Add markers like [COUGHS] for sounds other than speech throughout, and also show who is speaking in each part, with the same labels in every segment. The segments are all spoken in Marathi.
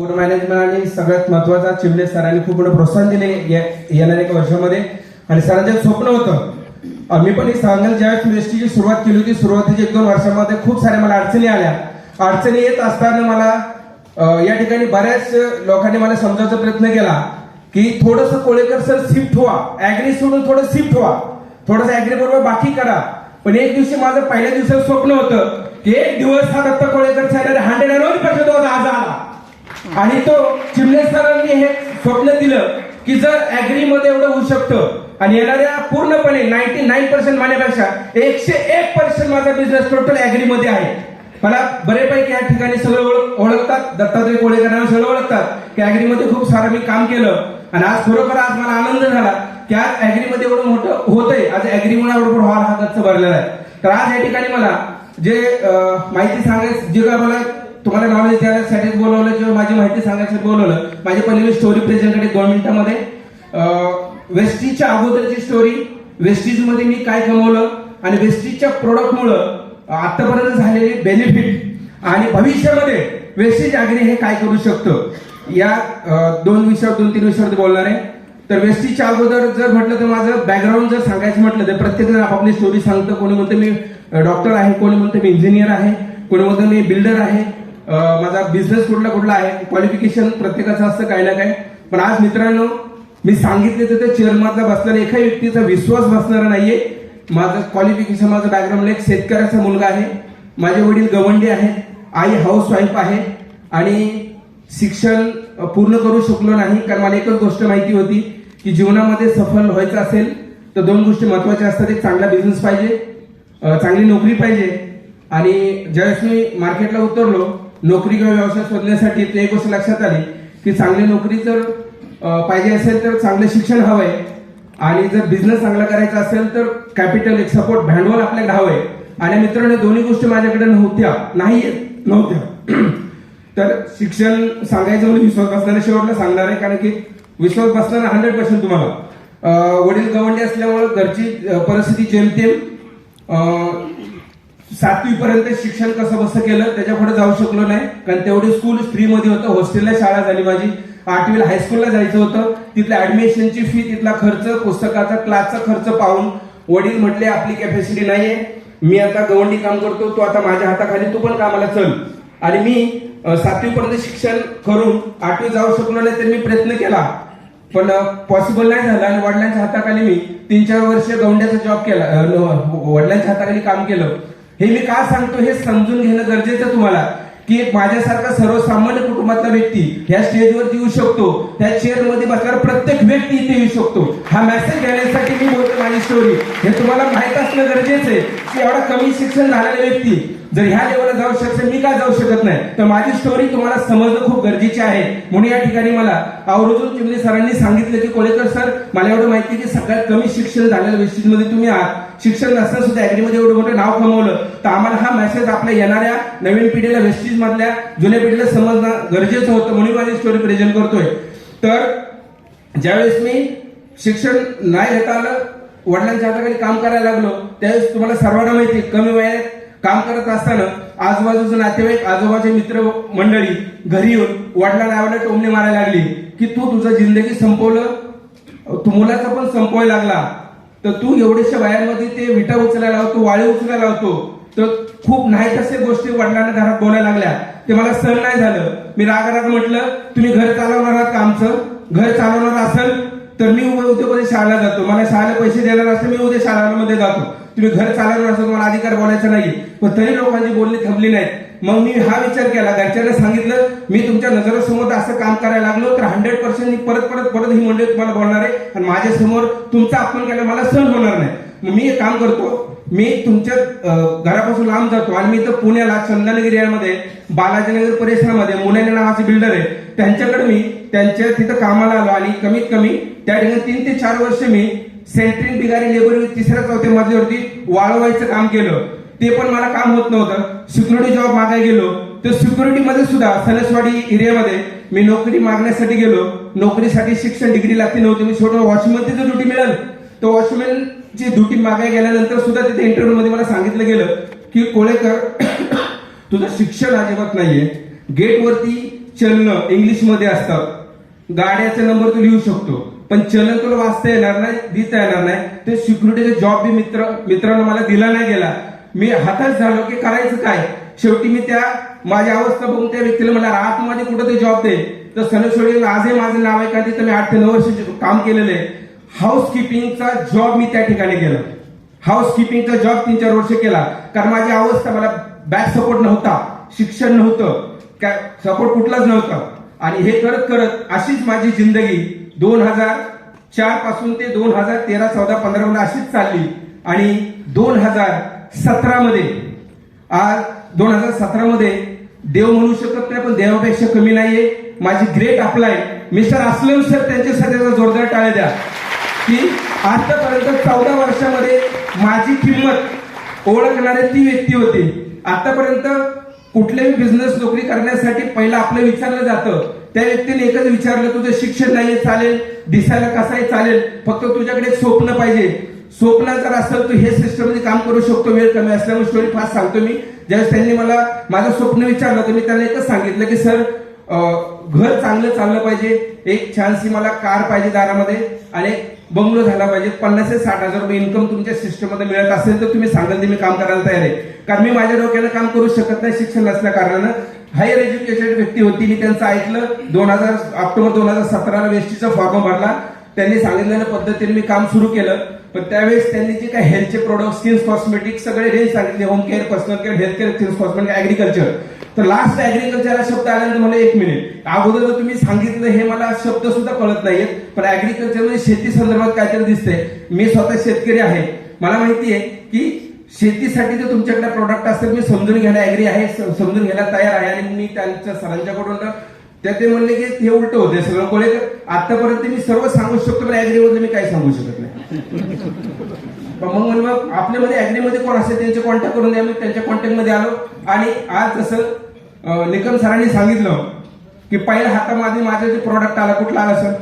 Speaker 1: फूड मॅनेजमेंट आणि सगळ्यात महत्त्वाचा चिमणे सरांनी खूप मोठं प्रोत्साहन दिले येणाऱ्या एका वर्षामध्ये. आणि सरांचं स्वप्न होतं. मी पण एक सांगेल ज्यावेळेस मी एसटीची सुरुवात केली होती सुरुवातीच्या एक दोन वर्षामध्ये खूप साऱ्या मला अडचणी आल्या. अडचणी येत असताना मला या ठिकाणी बऱ्याच लोकांनी मला समजावचा प्रयत्न केला की थोडस कोळेकर सर शिफ्ट व्हा. ऍग्री सोडून थोडं शिफ्ट व्हा. थोडस ऍग्री बरोबर बाकी करा. पण एक दिवशी माझं पहिल्या दिवसाचं स्वप्न होतं की एक दिवस हा Datta Kolekar sir hundred and one percent आज आला. आणि तो चिमले सरांनी हे स्वप्न दिलं की जर ऍग्री मध्ये एवढं होऊ शकतं आणि येणाऱ्या पूर्णपणे नाईन्टी नाईन पर्सेंट माझ्यापेक्षा एकशे एक पर्सेंट माझा बिझनेस टोटल ऍग्री मध्ये आहे. मला बरेपैकी या ठिकाणी सगळं ओळख- ओळखतात दत्तात्रय कोळेकरांना सगळं ओळखतात की ऍग्री मध्ये खूप सारं मी काम केलं. आणि आज खरोखर आज मला आनंद झाला की आज मध्ये एवढं मोठं होतंय. आज ऍग्रीमुळे एवढं हॉल हा गच्च भरलेला आहे. तर आज या ठिकाणी मला जे माहिती सांगायचं जे काय मला तुम्हाला नॉलेज द्यायसाठी बोलवलं किंवा माझी माहिती सांगायसाठी बोलवलं माझी पहिली स्टोरी प्रेझेंट करेन दोन मिनिटांमध्ये वेस्टीजच्या अगोदरची स्टोरी वेस्टीजमध्ये मी काय कमवलं आणि वेस्टीजच्या प्रोडक्टमुळं आतापर्यंत झालेले बेनिफिट आणि भविष्यामध्ये वेस्टीज आग्रे हे काय करू शकतं? या दोन विषयावर दोन तीन विषयावर बोलणार आहे. तर वेस्टीजच्या अगोदर जर म्हटलं तर माझं बॅकग्राऊंड जर सांगायचं म्हटलं तर प्रत्येक जण आपापली स्टोरी सांगतं. कोणी म्हणतं मी डॉक्टर आहे कोणी म्हणतं मी इंजिनियर आहे कोणी म्हणतं मी बिल्डर आहे. माझा बिझनेस कुठला कुठला आहे क्वालिफिकेशन प्रत्येकाचं असतं काही ना काही. पण आज मित्रांनो मी सांगितले तर त्या चेअरमधला बसणारा एका व्यक्तीचा विश्वास बसणारा नाहीये. माझं क्वालिफिकेशन माझं बॅकग्राऊंड एक शेतकऱ्याचा मुलगा आहे. माझे वडील गवंडी आहेत. आई हाऊस वाईफ आहे. आणि शिक्षण पूर्ण करू शकलो नाही कारण मला एकच गोष्ट माहिती होती की जीवनामध्ये सफल व्हायचं असेल तर दोन गोष्टी महत्त्वाच्या असतात. एक चांगला बिझनेस पाहिजे चांगली नोकरी पाहिजे. आणि ज्यावेळेस मी मार्केटला उतरलो नोकरी किंवा व्यवसाय शोधण्यासाठी ते एक गोष्ट लक्षात आली की चांगली नोकरी जर पाहिजे असेल तर चांगलं शिक्षण हवं आहे आणि जर बिझनेस चांगला करायचा असेल तर कॅपिटल एक सपोर्ट भांडवल आपल्याकडे हवंय. आणि मित्रांनो दोन्ही गोष्टी माझ्याकडे नव्हत्या. नाही नव्हत्या. [CLEARS THROAT] तर शिक्षण सांगायचं म्हणजे विश्वास बसणाऱ्या शेवटला सांगणार आहे कारण की विश्वास बसणारा हंड्रेड पर्सेंट तुम्हाला. वडील गवंडी असल्यामुळे घरची परिस्थिती जेमतेम सातवी पर्यंत शिक्षण कसं बसं केलं त्याच्या पुढे जाऊ शकलो नाही. कारण तेवढी स्कूल फ्री मध्ये होतं. हॉस्टेलला शाळा झाली माझी. आठवीला हायस्कूलला जायचं होतं. तिथल्या ऍडमिशनची फी तिथला खर्च पुस्तकाचा क्लासचा खर्च पाहून वडील म्हटले आपली कॅपॅसिटी नाहीये. मी आता गवंडी काम करतो. तू आता माझ्या हाताखाली तू पण कामाला चल. आणि मी सातवी पर्यंत शिक्षण करून आठवी जाऊ शकलो नाही तर मी प्रयत्न केला. पण पॉसिबल नाही झालं. आणि वडिलांच्या हाताखाली मी तीन चार वर्ष गवंड्याचा जॉब केला वडिलांच्या हाताखाली काम केलं. हे मी का सांगतो हे समजून घेणं गरजेचं तुम्हाला की एक माझ्यासारखा सर्वसामान्य कुटुंबातला व्यक्ती ह्या स्टेजवरती येऊ शकतो त्या चेअरमध्ये बसणार प्रत्येक व्यक्ती इथे येऊ शकतो. हा मेसेज देण्यासाठी मी बोलतो माझी स्टोरी हे तुम्हाला माहीत असणं गरजेचं आहे की एवढा कमी शिक्षण झालेला व्यक्ती जर ह्या लेवलला जाऊ शकते मी का जाऊ शकत नाही. तर माझी स्टोरी तुम्हाला समजणं खूप गरजेची आहे. म्हणून या ठिकाणी मला आवर्जून चिमले सरांनी सांगितलं की कोळेकर सर मला एवढं माहिती आहे की सगळ्यात कमी शिक्षण झालेल्या वेस्टीजमध्ये तुम्ही आहात. शिक्षण नसताना सुद्धा ऍग्रीमध्ये एवढं मोठं नाव कमवलं. तर आम्हाला हा मेसेज आपल्या येणाऱ्या नवीन पिढीला वेस्टीज मधल्या जुन्या पिढीला समजणं गरजेचं होतं. म्हणून माझी स्टोरी प्रेझेंट करतोय. तर ज्यावेळेस मी शिक्षण नाही घेता आलं वडिलांच्या हाताखाली काम करायला लागलो त्यावेळेस तुम्हाला सर्वांना माहिती आहे, कमी वयात काम करत असताना आजूबाजूचे नातेवाईक आजोबाचे मित्र मंडळी घरी येऊन वडिलांना टोमणी टोमणे मारायला लागली की तू तुझं जिंदगी संपवलं? तू मुलाचा पण संपवायला लागला. तर तू एवढ्याशा वयामध्ये ते विटा उचलायला लावतो वाळे उचलायला लावतो. तर खूप नाही तसे गोष्टी वडिलांना घरात बोलायला लागल्या. ते मला सहन नाही झालं. मी रागाराग म्हटलं तुम्ही घर चालवणार आहात आमचं? घर चालवणार असेल तर मी उद्या उद्या शाळेला जातो. मला शाळेला पैसे देणार असेल मी उद्या शाळांमध्ये जातो. तुम्ही घर चालवणार असं तुम्हाला अधिकार बोलायचा नाही. पण तरी लोकांची बोलणी थांबली नाहीत मग मी हा विचार केला. घरच्यांना सांगितलं मी तुमच्या नजरेसमोर असं काम करायला लागलो तर हंड्रेड पर्सेंट परत परत परत ही मंडळी तुम्हाला बोलणार आहे. आणि माझ्यासमोर तुमचा अपमान केला मला सहन होणार नाही. मग मी एक काम करतो. मी तुमच्या घरापासून लांब जातो आणि मी इथं पुण्याला चंदनगिरी यामध्ये बालाजीनगर परिसरामध्ये मुलाने नावाचे बिल्डर आहे. त्यांच्याकडे मी त्यांच्या तिथं कामाला आलो आणि कमीत कमी त्या ठिकाणी तीन ते चार वर्ष मी सेंट्रिंग बिगारी लेबर तिसऱ्या चौथ्या मजल्यावरती वाळवायचं काम केलं. ते पण मला काम होत नव्हतं. सिक्युरिटी जॉब मागायला गेलो. तर सिक्युरिटी मध्ये सुद्धा सलसवाडी एरियामध्ये मी नोकरी मागण्यासाठी गेलो. नोकरीसाठी शिक्षण डिग्री लागते नव्हती. मी सोडून वॉचमनची जर ड्युटी मिळेल तर वॉचमॅनची ड्युटी मागायला गेल्यानंतर सुद्धा तिथे इंटरव्ह्यू मध्ये मला सांगितलं गेलं की कोळेकर [COUGHS] तुझं शिक्षण अजिबात नाहीये. गेटवरती चलनं इंग्लिशमध्ये असतात गाड्याचा नंबर तू लिहू शकतो. पण चलन तुला वाचता येणार नाही दिता येणार नाही. ते सिक्युरिटीचा जॉब बी मित्र मित्रांनो मला दिला नाही गेला. मी हाताच झालो की करायचं काय? शेवटी मी त्या माझी अवस्था बघून त्या व्यक्तीला म्हणला आतमध्ये कुठं ते जॉब दे. तर सणसोडी आजही माझं नाव आहे का तिथं मी आठ ते नऊ वर्ष काम केलेलं आहे. हाऊस किपिंगचा जॉब मी त्या ठिकाणी केला. हाऊस किपिंगचा जॉब तीन चार वर्ष केला. कारण माझी अवस्था मला बॅक सपोर्ट नव्हता शिक्षण नव्हतं काय सपोर्ट कुठलाच नव्हता. आणि हे करत करत अशीच माझी जिंदगी दोन हजार चारपासून ते दोन हजार तेरा चौदा पंधरा मध्ये अशीच चालली. आणि दोन हजार सतरा मध्ये आज दोन हजार सतरा मध्ये देव म्हणू शकत नाही पण देवापेक्षा कमी नाहीये. माझी great upline mister Aslam sir त्यांच्या सध्याचा जोरदार टाळ्या द्या. की आतापर्यंत चौदा वर्षामध्ये माझी किंमत ओळखणारे ती व्यक्ती होती. आतापर्यंत कुठल्याही बिझनेस नोकरी करण्यासाठी पहिलं आपलं विचारलं जातं. त्या व्यक्तीने एकच विचारलं तुझं शिक्षण नाहीये चालेल. दिसायला कसाही चालेल. फक्त तुझ्याकडे एक स्वप्न पाहिजे. स्वप्न जर असेल तर हे सिस्टममध्ये काम करू शकतो. वेळ कमी असल्यामुळे स्टोरी फास्ट सांगतो मी. ज्यावेळेस त्यांनी मला माझं स्वप्न विचारलं तर मी त्यांना एकच सांगितलं की सर घर चांगलं चाललं पाहिजे. एक छानशी मला कार पाहिजे दारामध्ये आणि बंगलो झाला पाहिजे. पन्नास ते साठ हजार रुपये इन्कम तुमच्या सिस्टममध्ये मिळत असेल तर तुम्ही सांगाल ते मी काम करायला तयार आहे. कारण मी माझ्या डोक्याला काम करू शकत नाही शिक्षण नसल्या कारणानं. हायर एज्युकेटेड व्यक्ती होती मी त्यांचं ऐकलं. दोन हजार ऑक्टोबर दोन हजार सतराला वेस्टीचा फॉर्म भरला. त्यांनी सांगितलेल्या पद्धतीने मी काम सुरू केलं. पण त्यावेळेस त्यांनी जे काही हेल्थचे प्रोडक्ट स्किन्स कॉस्मेटिक सगळे रेंज सांगितले. Home care personal care health care skins cosmetic agriculture तर लास्ट ऍग्रीकल्चरला शब्द आल्यानंतर मला एक मिनिट अगोदर जर तुम्ही सांगितलं हे मला शब्द सुद्धा कळत नाहीयेत पण ऍग्रिकल्चरमध्ये शेती संदर्भात काहीतरी दिसतंय. मी स्वतः शेतकरी आहे. मला माहिती आहे की शेतीसाठी जर तुमच्याकडे प्रोडक्ट असतात मी समजून घ्यायला ऍग्री आहे समजून घ्यायला तयार आहे. आणि मी त्यांच्या सरांच्याकडून त्या ते म्हणले की हे उलट होते सगळं. कोळेकर आतापर्यंत मी सर्व सांगू शकतो पण ऍग्री मी काही सांगू शकत नाही. मग म्हणून मग आपल्यामध्ये ऍग्री मध्ये कोण असेल? त्यांचे कॉन्टॅक्ट करून द्या. मी त्यांच्या कॉन्टॅक्टमध्ये आलो. आणि आज जसं निकम सरांनी सांगितलं की पहिल्या हातामध्ये माझं जे प्रोडक्ट आला कुठला आला sir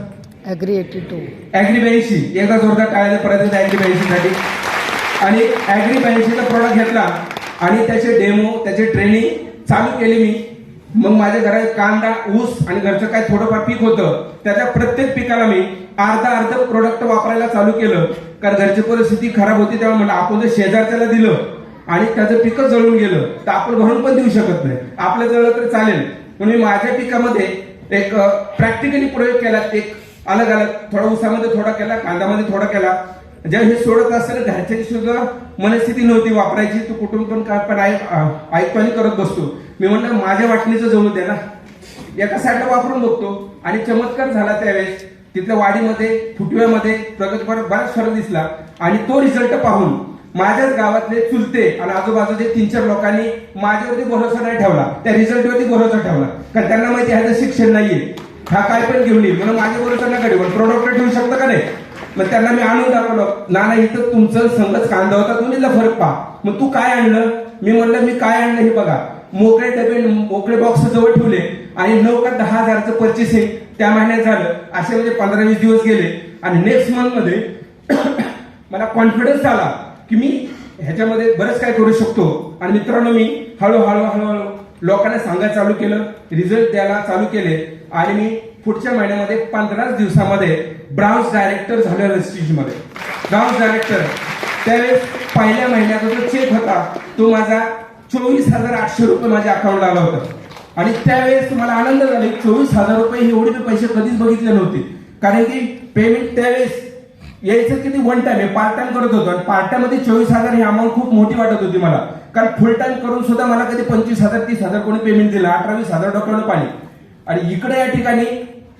Speaker 2: agri eighty two
Speaker 1: agri ब्याऐंशी एकदा जोरदार टाळायला परत ब्याऐंशी साठी आणि ऍग्री ब्याऐंशीचा प्रॉडक्ट घेतला आणि त्याचे डेमो त्याचे ट्रेनिंग चालू केली मी. मग माझ्या घरात कांदा ऊस आणि घरचं काय थोडंफार पीक होतं त्याच्या प्रत्येक पिकाला मी अर्धा अर्ध प्रोडक्ट वापरायला चालू केलं. कारण घरची परिस्थिती खराब होती त्यामुळे म्हणलं आपण जर शेजारच्याला दिलं आणि त्याचं पिकच जळून गेलं तर आपण भरून पण देऊ शकत नाही. आपलं जळलं तर चालेल म्हणून मी माझ्या पिकामध्ये एक प्रॅक्टिकली प्रयोग केला. एक अलग अलग थोडा ऊसामध्ये थोडा केला कांदामध्ये थोडा केला. ज्या हे सोडत असताना घरच्याची सुद्धा मनस्थिती नव्हती वापरायची. तू कुठून पण काय पण ऐकपाणी करत बसतो. मी म्हणलं माझ्या वाटणीचं जळू दे ना. एका साईडला वापरून बघतो. आणि चमत्कार झाला त्यावेळेस. तिथल्या वाडीमध्ये फुटव्यामध्ये प्रगतपर बराच फरक दिसला. आणि तो रिझल्ट पाहून माझ्याच गावातले चुलते आणि आजूबाजूचे तीन चार लोकांनी माझ्यावरती भरोसा नाही ठेवला. त्या रिझल्टवरती भरोसा ठेवला. कारण त्यांना माहिती ह्याचं शिक्षण नाहीये. हा काय पण घेऊन येईल. म्हणून माझ्या भरोसा नका पण प्रोडक्ट ठेवू शकतं का नाही? मग त्यांना मी आणून दाखवलं. ना नाही इथं तुमचं संगच कांदा होता तुम्ही फरक पहा. मग तू काय आणलं? मी म्हणलं मी काय आणलं हे बघा. मोकळे डबे मोकळे बॉक्स जवळ ठेवले आणि नऊ का दहा हजारचं पर्चेसिंग त्या महिन्यात झालं. असे म्हणजे पंधरा वीस दिवस गेले. आणि नेक्स्ट मंथमध्ये [COUGHS] मला कॉन्फिडन्स आला. की मी ह्याच्यामध्ये बरंच काय करू शकतो. आणि मित्रांनो मी हळूहळू हळूहळू लोकांना सांगायला चालू केलं रिझल्ट द्यायला चालू केले आणि मी पुढच्या महिन्यामध्ये पंधराच दिवसामध्ये ब्राउन्स डायरेक्टर झालो वेस्टीजमध्ये. डायरेक्टर त्यावेळेस पहिल्या महिन्याचा जो चेक होता तो माझा चोवीस हजार आठशे रुपये माझ्या अकाउंटला आला होता. आणि त्यावेळेस मला आनंद झाला की चोवीस हजार रुपये हे एवढे मी पैसे कधीच बघितले नव्हते. कारण की पेमेंट त्यावेळेस यायचं किती वन टाइम आहे पार्ट टाइम करत होतो. आणि पार्ट टाइममध्ये चोवीस हजार ही अमाऊंट खूप मोठी वाटत होती मला. कारण फुल टाइम करून सुद्धा मला कधी पंचवीस हजार तीस हजार कोणी पेमेंट दिलं. अठरा वीस हजार डॉक्टरनं पाणी. आणि इकडे या ठिकाणी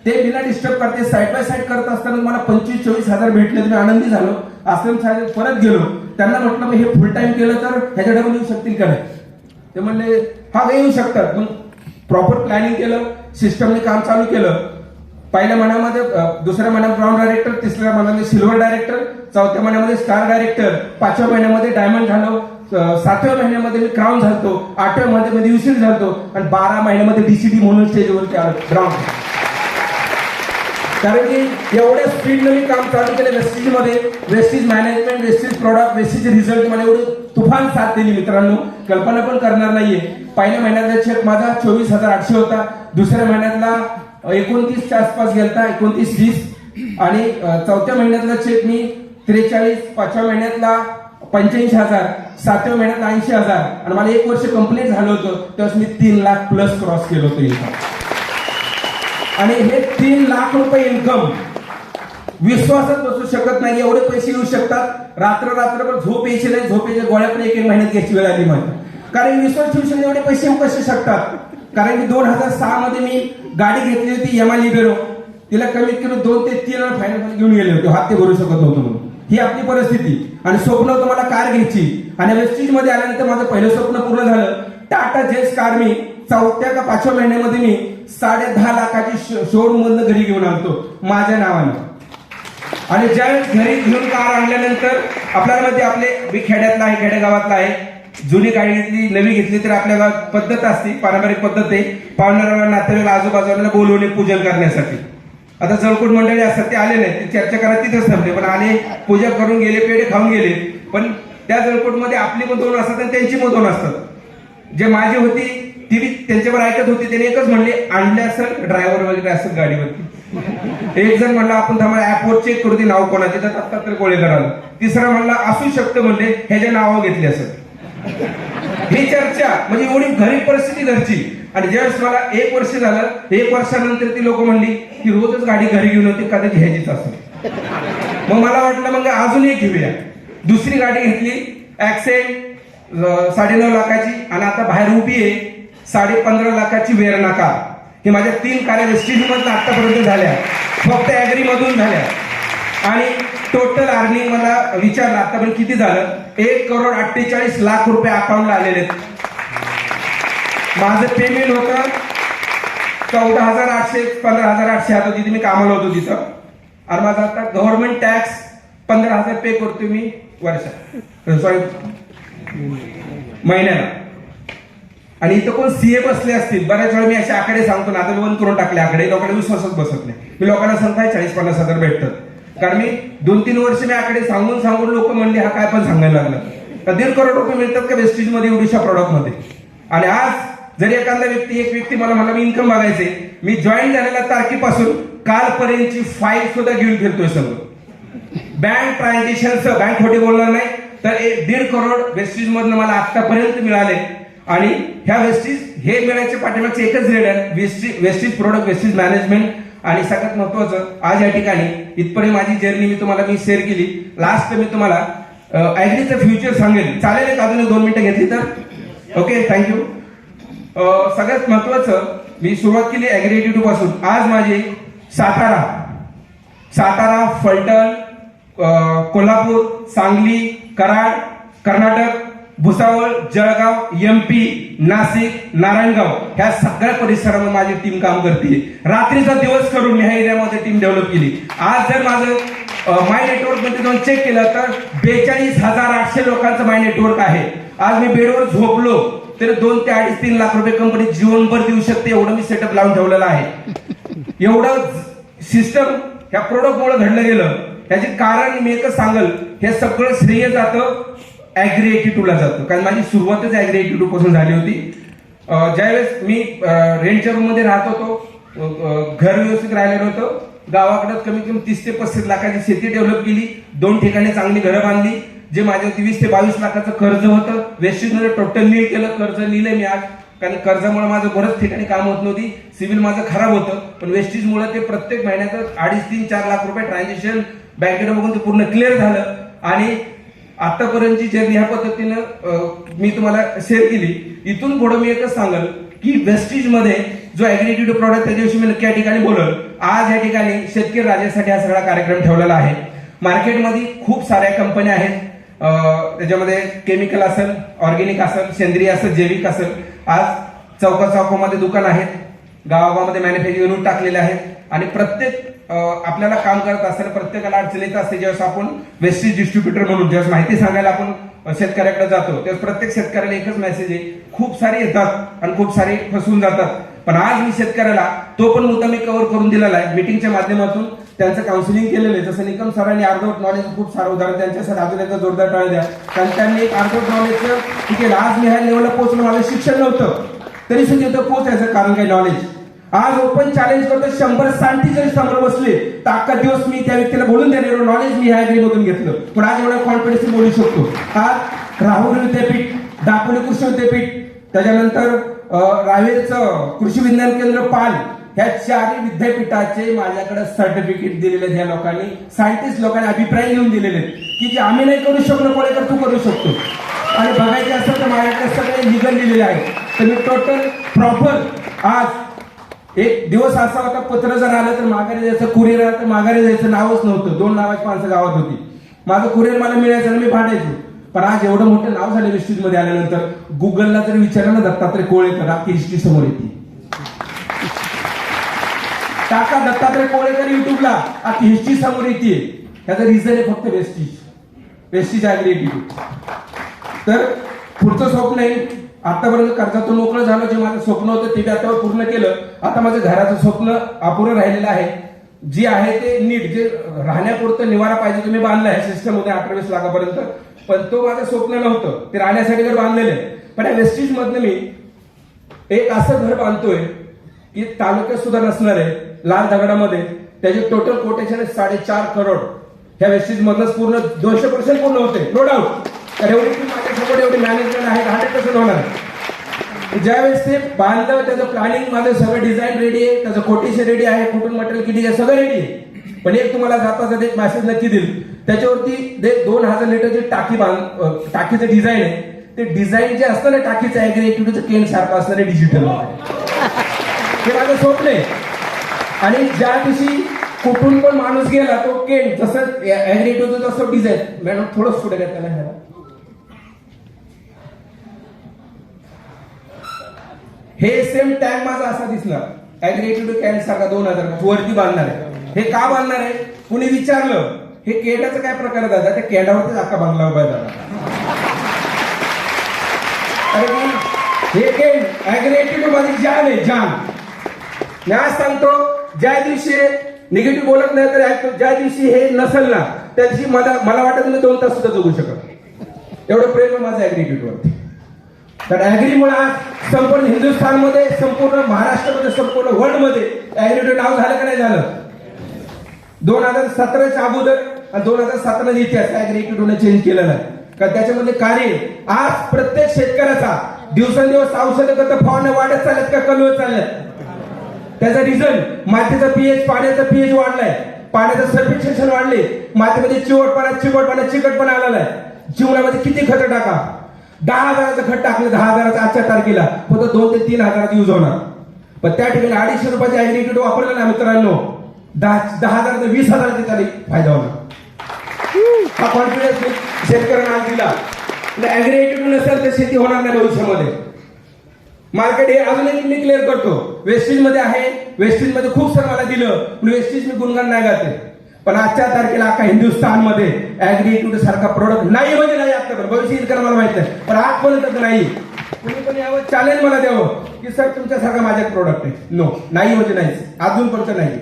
Speaker 1: ते बिना डिस्टर्ब करते साईड बाय साईड करत असताना मला पंचवीस चोवीस हजार भेटले. तर मी आनंदी झालो. आश्रम साहेब परत गेलो. त्यांना म्हटलं मी हे फुल टाइम केलं तर ह्याच्या डबल येऊ शकतील का नाही? ते म्हणले हा येऊ शकतात. मग प्रॉपर प्लॅनिंग केलं सिस्टमने काम चालू केलं. पहिल्या महिन्यामध्ये दुसऱ्या महिन्यात ब्राऊन डायरेक्टर तिसऱ्या महिन्यामध्ये सिल्वर डायरेक्टर चौथ्या महिन्यामध्ये स्टार डायरेक्टर पाचव्या महिन्यामध्ये डायमंड झालो सातव्या महिन्यामध्ये मी क्राऊन झालतो आठव्या महिन्यामध्ये युसील झालतो आणि बारा महिन्यामध्ये डीसीडी म्हणून स्टेजवरती आलो कारण की एवढ्या स्पीडनं मी काम चालू केलं वेस्टीजमध्ये Vestige management Vestige product Vestige result मला एवढं तुफान साथ दिली मित्रांनो. कल्पना पण करणार नाहीये. पहिल्या महिन्यातला चेक माझा चोवीस हजार आठशे होता. दुसऱ्या महिन्यातला एकोणतीसच्या आसपास गेलता एकोणतीस वीस. आणि चौथ्या महिन्यातला चेक मी त्रेचाळीस पाचव्या महिन्यातला पंच्याऐंशी हजार सातव्या महिन्यातला ऐंशी हजार. आणि मला एक वर्ष कंप्लीट झालं होतं तेव्हा मी तीन लाख प्लस क्रॉस केलं होतं इन्कम आणि हे तीन लाख रुपये इन्कम विश्वासात बसू शकत नाही एवढे पैसे येऊ शकतात. रात्र रात्रभर झोप यायची नाही झोप गोळ्या पण एक एक महिन्यात घ्यायची वेळ आली माझी कारण विश्वास ठेवू शकत एवढे पैसे येऊ कसे शकतात? कारण की दोन हजार सहा मध्ये मी गाडी घेतली होती एम आय लिबेरो तिला कमीत कमी दोन ते तीन वेळा फायनल घेऊन गेले होते. हात ते भरू शकत नव्हतो म्हणून. ही आपली परिस्थिती. आणि स्वप्न होतं मला कार घ्यायची. आणि वेस्टीजमध्ये आल्यानंतर माझं पहिलं स्वप्न पूर्ण झालं. टाटा जेस कार मी चौथ्या का पाचव्या महिन्यामध्ये मी साडे दहा लाखाची शोरूम मधनं घरी घेऊन आणतो माझ्या नावानं. आणि ज्या घरी घेऊन कार आणल्यानंतर आपल्याला माहिती आपले मी खेड्यातला आहे खेडेगावातला आहे जुनी गाडी घेतली नवी घेतली तर आपल्या गावात पद्धत असते पारंपरिक पद्धत आहे. पाहुणाऱ्याला नातेवाईक आजूबाजूला बोलवणे पूजन करण्यासाठी. आता जळकोट मंडळी असतात ते आले नाही ते चर्चा करा तिथेच थांबले. पण आले पूजा करून गेले पेढे खाऊन गेले. पण त्या जळकोटमध्ये आपली पण दोन असतात आणि त्यांची पण दोन असतात. जे माझी होती ती त्यांच्यावर ऐकत होती. त्याने एकच म्हणले आणले असेल ड्रायव्हर वगैरे असेल गाडीवरती. एक जण म्हणला आपण थांबा ऍपवर चेक करू ती नाव कोणाचे? तर दत्तात्रय कोळेकर आलं तिसरा म्हणला असू शकतं म्हणले ह्याच्या नावं घेतले असत ही चर्चा म्हणजे एवढी घरी परिस्थिती घरची. आणि ज्यावेळेस मला एक वर्ष झालं एक वर्षानंतर ती लोक म्हणली की रोजच गाडी घरी घेऊन होती कधी घ्यायचीच असेल मग मला वाटलं मग अजून एक घेऊया. दुसरी गाडी घेतली ऍक्सेंट साडेनऊ लाखाची आणि आता बाहेर उभी आहे साडे पंधरा लाखाची वेरणा नाका. ही माझ्या तीन कार्य वेस्टीज मधून आतापर्यंत झाल्या. फक्त ऍग्री मधून झाल्या. आणि टोटल अर्निंग मला विचारलं आतापर्यंत किती झालं? एक करोड अठ्ठेचाळीस लाख रुपये अकाउंटला आलेले आहेत. माझं पेमेंट होतं चौदा हजार आठशे पंधरा हजार आठशे. आता तिथे मी कामाला होतो तिथं. आणि माझा आता गव्हर्नमेंट टॅक्स पंधरा हजार पे करतो मी वर्षात. सॉरी महिन्याला. आणि इथं कोण सीए बसले असतील. बऱ्याच वेळा मी असे आकडे सांगतो ना. आता मी बंद करून टाकले आकडे. लोकांना विश्वासच बसत नाही. मी लोकांना सांगताय चाळीस पन्नास हजार भेटतात. कारण मी दोन तीन वर्ष मी आकडे सांगून सांगून लोक म्हणले हा काय पण सांगायला लागला. तर दीड करोड रुपये मिळतात का वेस्टेजमध्ये एवढीशा प्रॉडक्टमध्ये? आणि आज जरी एखादा व्यक्ती एक व्यक्ती मला मला मी इन्कम बघायचे मी जॉईन झालेल्या तारखेपासून कालपर्यंतची फाईल सुद्धा घेऊन फिरतोय सगळं. बँक ट्रान्झॅक्शन बँक खोटी बोलणार नाही तर एक दीड करोड वेस्टेज मधनं मला आतापर्यंत मिळाले. आणि ह्या वेस्टीज हे मिळायच्या पाठीमागचे एकच रेड आहे. Vestige Vestige product Vestige management आणि सगळ्यात महत्वाचं आज या ठिकाणी इथपर्यंत माझी जर्नी मी तुम्हाला मी शेअर केली. लास्ट मी तुम्हाला ऍग्रीचं फ्युचर सांगेल. चालेल एक अजून एक दोन मिनिटं घेतली तर? ओके थँक्यू सगळ्यात महत्वाचं मी सुरुवात केली ऍग्री पासून. आज माझे सातारा. सातारा फलटण कोल्हापूर सांगली कराड कर्नाटक भुसावळ जळगाव एमपी नाशिक नारायणगाव ह्या सगळ्या परिसरामध्ये माझी टीम काम करते रात्रीचा दिवस करून मी ह्या एरियामध्ये टीम डेव्हलप केली. आज जर माझं माय नेटवर्कमध्ये जाऊन चेक केलं तर बेचाळीस हजार आठशे लोकांचं माय नेटवर्क आहे. आज मी बेडवर झोपलो तर दोन ते अडीच तीन लाख रुपये कंपनी जीवनभर देऊ शकते एवढं मी सेटअप लावून ठेवलेलं आहे. एवढं सिस्टम ह्या प्रोडक्टमुळे घडलं गेलं. त्याचे कारण मी एकच सांगल हे सगळं श्रेय जातं ऍग्री टूला जातो. कारण माझी सुरुवातच ऍग्री टू पासून झाली होती. ज्यावेळेस मी रेंटच्या रूममध्ये राहत होतो घर व्यवस्थित राहिलेलं होतं गावाकडे कमीत कमी तीस ते पस्तीस लाखाची शेती डेव्हलप केली दोन ठिकाणी चांगली घरं बांधली जे माझ्या वीस ते बावीस लाखाचं कर्ज होतं. वेस्टमध्ये टोटल नील केलं कर्ज लिहिलंय मी आज. कारण कर्जामुळे माझं बरंच ठिकाणी काम होत नव्हती. सिव्हिल माझं खराब होतं. पण वेस्टीजमुळे ते प्रत्येक महिन्याचं अडीच तीन चार लाख रुपये ट्रान्झॅक्शन बँकेनं बघून ते पूर्ण क्लिअर झालं. आणि आतापर्यंतची जर्नी ह्या पद्धतीनं मी तुम्हाला शेअर केली. इथून पुढे मी एकच सांगल की वेस्टीजमध्ये जो ऍग्रिटिव्ह प्रॉडक्ट त्याच्याविषयी मी नक्की या ठिकाणी बोलल. आज या ठिकाणी शेतकरी राजासाठी हा सगळा कार्यक्रम ठेवलेला आहे. मार्केटमध्ये खूप साऱ्या कंपन्या आहेत. त्याच्यामध्ये केमिकल असेल ऑर्गेनिक असेल सेंद्रिय असेल जैविक असेल. आज चौका चौकामध्ये दुकान आहेत. गावागावामध्ये मॅन्युफॅक्चरिंग युनिट टाकलेले आहेत. आणि प्रत्येक आपल्याला काम करत असताना प्रत्येकाला अडचण येत असते ज्यावेळेस आपण वेस्टेज डिस्ट्रीब्युटर म्हणून ज्यावेळेस माहिती सांगायला आपण शेतकऱ्याकडे जातो त्यावेळेस प्रत्येक शेतकऱ्याला एकच मेसेज आहे खूप सारे येतात आणि खूप सारे फसवून जातात. पण आज मी शेतकऱ्याला तो पण मुद्दा मी कव्हर करून दिलेला आहे. मीटिंगच्या माध्यमातून त्यांचं काउन्सिलिंग केलेलं आहे. जसं निकम सरांनी अर्धवट नॉलेज खूप सारं उदाहरण त्यांच्यासाठी अजून एकदा जोरदार टाळ द्या. कारण त्यांनी एक अर्धवट नॉलेजचं ठीक आहे आज मी ह्या लेवलला पोहोचलो माझं शिक्षण नव्हतं. तरी सुद्धा पोहोचायचं कारण काही नॉलेज आज ओपन चॅलेंज करतो शंभर साठ जरी समोर बसले तर अख्खा दिवस मी त्या व्यक्तीला बोलून देणार नॉलेज मी ह्या मधून घेतलं. पण आज एवढा कॉन्फिडन्स बोलू शकतो. आज राहुल विद्यापीठ दापोली कृषी विद्यापीठ त्याच्यानंतर अं, रावेरचं कृषी विज्ञान केंद्र पाल ह्या चारही विद्यापीठाचे माझ्याकडे सर्टिफिकेट दिलेले आहेत लोकांनी. सायंटिस्ट लोकांनी अभिप्राय लिहून दिलेले आहेत की जे आम्ही नाही करू शकलो तर तू करू शकतो? आणि बघायचे असेल तर माझ्याकडे सगळे लिगल दिलेले आहे तर मी टोटल प्रॉपर आज एक दिवस असा होता पत्र जर आलं तर माघारी जायचं कुरिअर आलं तर माघारी जायचं नावच नव्हतं. दोन नावाची माणसं गावात होती. माझं कुरिअर मला मिळायचं आणि मी फाटायचो. पण आज एवढं मोठं नाव झालं हिस्ट्रीजमध्ये आल्यानंतर गुगलला जर विचारलं ना दत्तात्रय कोळेकर आपली हिस्ट्री समोर येते. टाका दत्तात्रय कोळेकर युट्यूबला आपली हिस्ट्री समोर येते. त्याचं रिझन आहे फक्त वेस्टीज वेस्टीज ऍग्रिएटिव्ह तर पुढचं स्वप्न आहे आतापर्यंत कर्जातून मोकळं झालं जे माझं स्वप्न होतं ते मी आता पूर्ण केलं. आता माझं घराचं स्वप्न अपुरं राहिलेलं आहे. जे आहे ते नीट जे राहण्यापुरतं निवारा पाहिजे तुम्ही बांधलं आहे सिस्टम होते अठरावीस लाखापर्यंत. पण तो माझं स्वप्न नव्हतं. ते राहण्यासाठी घर बांधलेलं आहे. पण या वेस्टीज मधनं मी एक असं घर बांधतोय की तालुक्यात सुद्धा नसणार आहे लाल दगडामध्ये. त्याचे टोटल कोटेशन आहे साडेचार करोड ह्या वेस्टीज मधनच पूर्ण दोनशे पर्सेंट पूर्ण होते नो डाऊट एवढी ती एवढी मॅनेजमेंट आहे हंड्रेड पर्सेंट होणार ज्यावेळेस ते बांधलं त्याचं प्लॅनिंग माझं सगळं डिझाईन रेडी आहे त्याचं कोटेशन रेडी आहे कुठून मटेरियल किती आहे सगळं रेडी आहे. पण एक तुम्हाला जाता जाता एक मेसेज नक्की देईल. त्याच्यावरती जे दोन हजार लिटरची टाकी बांध टाकीचं डिझाईन आहे ते डिझाईन जे असतं ना टाकीचं ऍग्रिएटिव्हचं केन सारखं असतं डिजिटल हे माझं स्वप्न आहे. आणि ज्या दिवशी कुठून पण माणूस गेला तो केन जसं ऍग्रिएटिव्हचं जसं डिझाईन मॅडम थोडं पुढे घ्या ह्याला. हे सेम टँक माझा असा दिसणार ऍग्रिएटिव्ह कॅन सारखा दोन हजार. वरती बांधणार आहे. हे का बांधणार आहे? कुणी विचारलं? हे केडाचं काय प्रकार आहे दादा त्या केडावरतीच अख्खा बांगला उभा दादा. हे केड ऍग्रिएटिव्ह माझी जान आहे जान. मी आज सांगतो ज्या दिवशी निगेटिव्ह बोलत नाही तर ज्या दिवशी हे नसेल ना त्या दिवशी मला मला वाटत मी दोन तास सुद्धा जगू शकत. एवढं प्रेम माझं माझं वरती. कारण ॲग्रीमुळे आज संपूर्ण हिंदुस्थानमध्ये संपूर्ण महाराष्ट्रामध्ये संपूर्ण वर्ल्डमध्ये ऍग्रिट्यूड नाव झालं का नाही झालं? दोन हजार सतराच्या अगोदर आणि दोन हजार सतराचा इतिहास ऍग्रिट्यूडने चेंज केलं नाही. कारण त्याच्यामध्ये कार्य आज प्रत्येक शेतकऱ्याचा दिवसेंदिवस औषध खतं फवारण्या वाढत चालत का कमी होत त्याचा रिझन मातीचा पीएच पाण्याचा पीएच वाढलाय. पाण्याचं सर्फिक्सेशन वाढले. मातीमध्ये चिवटपणा चिवटपणा चिकटपणा आलेला आहे. जीवनामध्ये किती खत टाका? दहा हजाराचं खत टाकलं दहा हजाराचं आजच्या तारखेला. फक्त दोन ते तीन हजारात यूज होणार. पण त्या ठिकाणी अडीचशे रुपयाचे ऍग्रिट्यूड वापरलं ना मित्रांनो. दहा दहा हजार ते वीस हजाराचे त्याला फायदा होणार. हा कॉन्फिडन्स शेतकऱ्यांना आज दिला. ऍग्रिट्यूड नसेल तर शेती होणार नाही भविष्यामध्ये. मार्केट हे अजून एक मी क्लिअर करतो. वेस्टीजमध्ये आहे वेस्टीजमध्ये खूप सर मला दिलं. पण वेस्टीज मी गुणगान नाही गाते. पण आजच्या तारखेला अख्खा हिंदुस्थानमध्ये ऍग्रीट्यूड सारखा प्रोडक्ट नाही म्हणजे नाही आता भविष्य येईल का मला माहीत आहे. पण आजपर्यंत नाही. कुणी पण यावं चॅलेंज मला द्यावं की सर तुमच्यासारखा माझ्या प्रोडक्ट आहे. नो नाही म्हणजे नाही. अजूनपर्यंत नाही.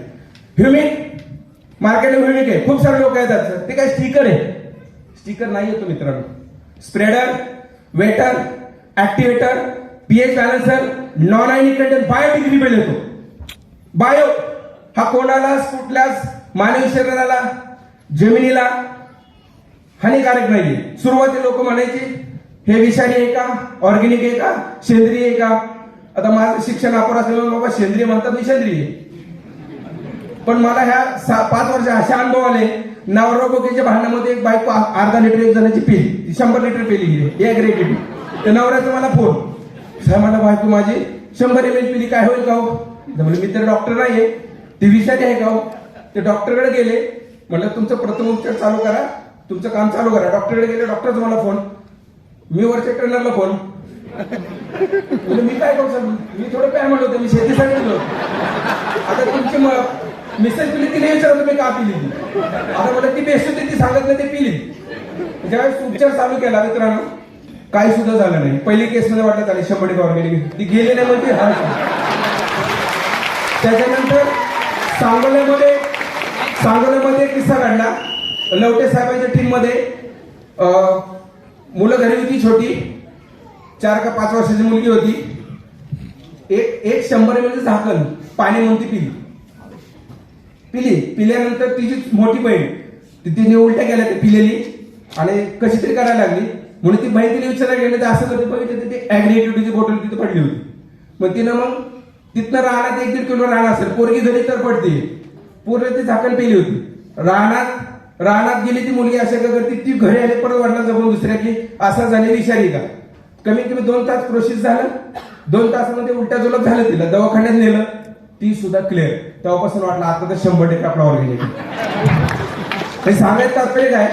Speaker 1: ह्युमिक मार्केटला ह्युमिक आहे. खूप सारे लोक येतात सर ते काय स्टिकर आहे? स्टिकर नाही येतो मित्रांनो. Spreader wetter activator PH balancer non ionicated biodegradable येतो बायो हा कोणाला कुठल्याच मानवी शरीराला जमिनीला हानिकारक नाहीये सुरुवाती लोक म्हणायचे हे विषारी आहे का? ऑर्गेनिक आहे का? सेंद्रिय आहे का? आता माझं शिक्षण अपर असलेलं बाबा सेंद्रिय म्हणतात मी सेंद्रिय. पण मला ह्या पाच वर्ष असे अनुभव आले नवरोबोकीच्या भांडणामध्ये एक बायको अर्धा लिटर एक जणांची पेली शंभर लिटर पेली गेली एक रेट तर नवऱ्याचा मला फोन साहेब मला बायको माझी शंभर एम एल पिली काय होईल का हो? म्हणजे मी तर डॉक्टर नाहीये. ती विषारी आहे का हो? ते डॉक्टरकडे गेले. म्हणलं तुमचं प्रथम उपचार चालू करा. तुमचं काम चालू करा. डॉक्टरकडे गेले डॉक्टर मला फोन मी वरच्या ट्रेनरला फोन म्हणजे मी काय करू सर मी थोडं काय म्हणलं होतं मी शेतीसाठी गेलो आता तुमची मिसेस पिली तिने विचारलं तुम्ही का पिली? आता मला ती बेस्ट होती ती सांगत नाही ती पिली. ज्यावेळेस उपचार चालू केला मित्रांनो काही सुद्धा झालं नाही. पहिली केस मध्ये वाटलं झाली शंभर टक्के ऑर्गॅनिक ती गेली नाही म्हणजे हा त्याच्यानंतर सांगोल्यामध्ये सांगोल्यामध्ये एक किस्सा घडला. लवटे साहेबांच्या टीममध्ये मुलं घरी होती छोटी. चार का पाच वर्षाची मुलगी होती. एक एक शंभर एम झाकण पाणी म्हणून ती पिली. पिली. पिल्यानंतर तिची मोठी बहीण तिने उलट्या गेल्या ते पिलेली. आणि कशी तरी करायला लागली. म्हणून ती बहीण तिने विचारायला गेली तर असं कधी बघितलं तर ती ऍग्रिएटिव्हची बॉटल तिथे पडली होती. मग तिनं मग तिथनं राहण्यात एक दीड किलो राहणार असेल. पोरगी घरी तर पडते. पूर्ण ती झाकण पेली होती. रानात रानात गेली ती मुलगी अशा का करते ती घरी आली परत वडिला जपून दुसऱ्या की असा झाले विषारी का? कमीत कमी दोन तास प्रोसेस झालं. दोन तासामध्ये उलट्या जुलट झालं तिला. दवाखान्यात नेलं. ती सुद्धा क्लिअर तेव्हापासून वाटलं आता तर शंभर टक्के आपला ऑर्गेनिक हे सांगायचं तात्पर्य काय?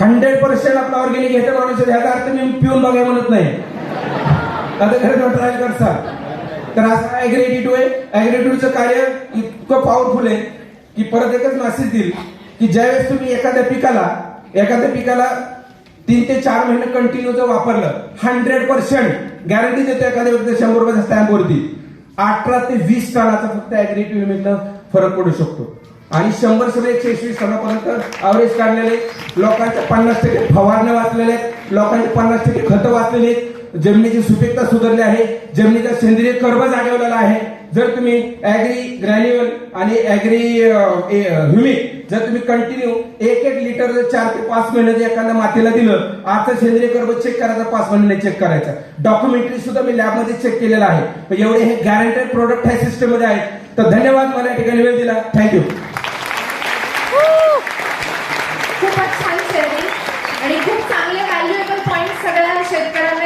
Speaker 1: हंड्रेड पर्सेंट आपला ऑर्गेनिक घेतं माणूस याचा अर्थ मी पिऊन बघाय म्हणत नाही. आता खरं ट्रायल ट्राय करसा तर असं ऍग्रेटिव्ह आहे ऍग्रेटिव्हचं कार्य इतकं पॉवरफुल आहे. की परत एकच मेसेज देईल की ज्यावेळेस तुम्ही एखाद्या पिकाला एखाद्या पिकाला तीन ते चार महिने कंटिन्यू जर वापरलं हंड्रेड पर्सेंट गॅरंटी देतो एखाद्या व्यक्ती शंभर रुपयाच्या स्टॅम्पवरती अठरा ते वीस टनाचा फक्त ऍग्रेटिव्ह फरक पडू शकतो. आणि शंभर सगळे एकशे एकवीस टनापर्यंत अवरेज काढलेले लोकांच्या पन्नास टक्के फवारण्या वाचलेल्या आहेत. लोकांचे पन्नास टक्के खतं वाचलेली आहेत. जमिनीची सुपीकता सुधारली आहे. जमिनीचा सेंद्रिय कर्ब जागवलेला आहे. जर तुम्ही ऍग्री ग्रॅन्युअल आणि ऍग्री ह्युमिक जर तुम्ही कंटिन्यू एक एक लिटर जर चार ते पाच महिने जर एखाद्या मातीला दिलं आजचं सेंद्रिय कर्ब चेक करायचा पाच महिन्याने चेक करायचा. डॉक्युमेंटरी सुद्धा मी लॅबमध्ये चेक केलेलं आहे. म्हणजे एवढे हे गॅरंटेड प्रोडक्ट ह्या सिस्टममध्ये आहेत. तर धन्यवाद मला या ठिकाणी वेळ दिला. थँक्यू